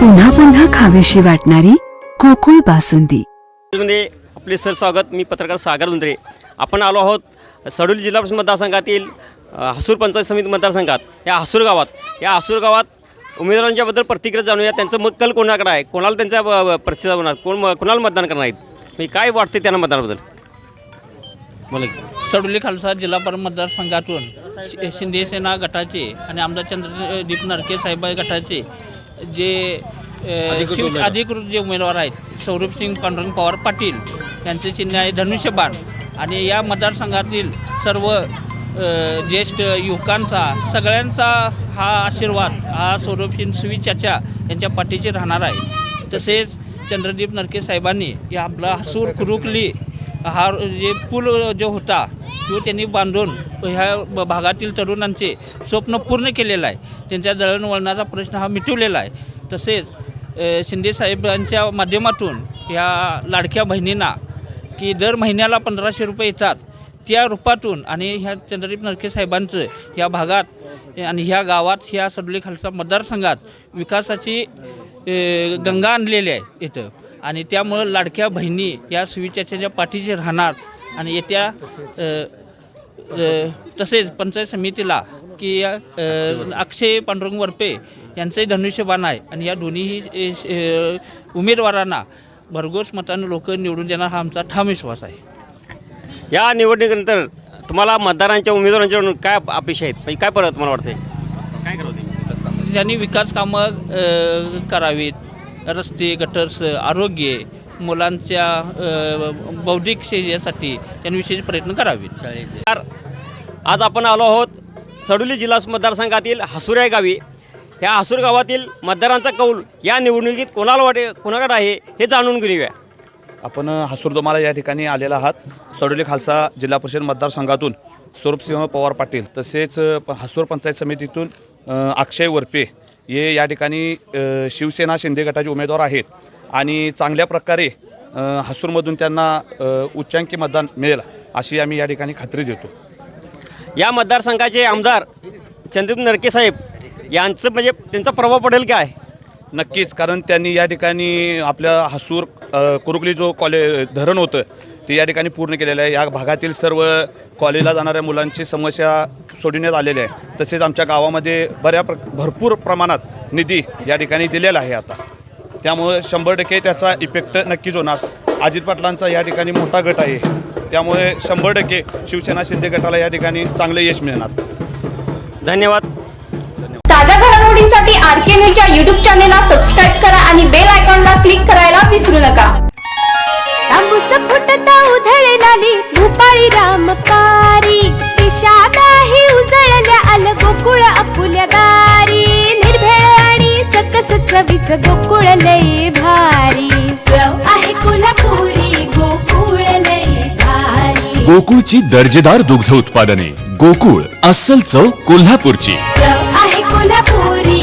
पुन्हा पुन्हा खावीशी वाटणारी गोकुळ बासुंदी. मध्ये आपले सर स्वागत. मी पत्रकार सागर उंद्रे. आपण आलो आहोत सडोली जिल्हा परिषद मतदारसंघातील हसूर पंचायत समिती मतदारसंघात या हसूर गावात. या हसूर गावात उमेदवारांच्याबद्दल प्रतिक्रिया जाणूया. त्यांचं मत कल कोणाकडे आहे? कोणाला त्यांचा प्रतिसाद होणार? कोण म- कोणाला मतदान करणार आहेत? म्हणजे काय वाटते त्यांना मतदानाबद्दल? बोला की. सडोली खालसा जिल्हा परिषद मतदारसंघातून शिंदे सेना गटाचे आणि आमदार चंद्रदीप नरके साहेब गटाचे जे शिव. अधिकृत जे उमेदवार आहेत सौरभ सिंग पांडुरंग पवार पाटील यांचे चिन्ह आहे धनुष्यबाण आणि या मतदारसंघातील सर्व ज्येष्ठ युवकांचा सगळ्यांचा हा आशीर्वाद हा सौरभ सिंग सुविचाच्या यांच्या पाठीशी राहणार आहे तसेच चंद्रदीप नरके साहेबांनी या आपला हसूर कुरुकली हा जे पूल जो होता तो त्यांनी बांधून ह्या ब- भागातील तरुणांचे स्वप्न पूर्ण केलेलं आहे. त्यांच्या दळणवळणाचा प्रश्न हा मिटवलेला आहे. तसेच शिंदेसाहेबांच्या शिंदे साहेबांच्या माध्यमातून ह्या लाडक्या बहिणींना की दर महिन्याला पंधराशे रुपये येतात त्या रूपातून आणि ह्या चंद्रदीप नरके साहेबांचं या भागात आणि ह्या गावात ह्या सडली खालसा मतदारसंघात विकासाची गंगा आणलेली आहे इथं. आणि त्यामुळं लाडक्या बहिणी या सुविचाराच्या पाठीशी राहणार आणि येत्या तसेच पंचायत समितीला की अक्षय पांडुरंग वरपे यांचंही धनुष्यबाण आहे आणि या दोन्हीही उमेदवारांना भरघोस मतानं लोक निवडून देणार हा आमचा ठाम विश्वास आहे. या निवडणुकीनंतर तुम्हाला मतदारांच्या उमेदवारांच्या काय अपेक्षा आहेत? म्हणजे काय परत तुम्हाला वाटते? काय करावं? त्यांनी विकास कामं करावीत रस्ते गटर्स आरोग्य मुलांच्या बौद्धिक शैलीसाठी त्यांनी विशेष प्रयत्न करावेत. तर आज आपण आलो आहोत सडोली जिल्हा मतदारसंघातील हसूर या गावी. ह्या हसूर गावातील मतदारांचा कौल या निवडणुकीत कोणाला वाटे कोणाकडे आहे हे जाणून घेऊया. आपण हसूरदोमाला या ठिकाणी आलेला आहात. सडोली खालसा जिल्हा परिषद मतदारसंघातून स्वरूपसिंह पवार पाटील तसेच हसूर पंचायत समितीतून अक्षय वरपे हे या ठिकाणी शिवसेना शिंदे गटाचे उमेदवार आहेत. आणि चांगल्या प्रकारे हसूरमधून त्यांना उच्चांकी मतदान मिळेल अशी आम्ही या ठिकाणी खात्री देतो. या मतदारसंघाचे आमदार चंद्रदीप नरके साहेब यांचं म्हणजे त्यांचा प्रभाव पडेल काय? नक्कीच कारण त्यांनी या ठिकाणी आपल्या हसूर कुरुकली जो कॉले धरण होतं ते या ठिकाणी पूर्ण केलेलं आहे. या भागातील सर्व कॉलेजला जाणाऱ्या मुलांची समस्या सोडविण्यात आलेली आहे. तसेच आमच्या गावामध्ये बऱ्या प्र भरपूर प्रमाणात निधी या ठिकाणी दिलेला आहे आता. त्यामुळे शंभर टक्के त्याचा इफेक्ट नक्कीच होणार. अजित पाटलांचा या ठिकाणी मोठा गट आहे. त्यामुळे शंभर टक्के शिवसेना शिंदे गटाला या ठिकाणी चांगलं यश मिळणार. धन्यवाद. ताज्या घडामोडींसाठी आर के न्यूजच्या युट्यूब चॅनेलला सबस्क्राईब करा आणि बेल आयकॉनला क्लिक करायला विसरू नका. तांबूस फुटता उधळणारी भूपाळी रामपारी दिशा नाही उजळल्या आल गोकुळ आपुल्या दारी निर्भेळ आणि सकस चवीच गोकुळ लय भारी. चव आहे कोल्हापुरी गोकुळ लय भारी. गोकुळची दर्जेदार दुग्ध उत्पादने. गोकुळ अस्सल चव कोल्हापूरची. चव आहे कोल्हापुरी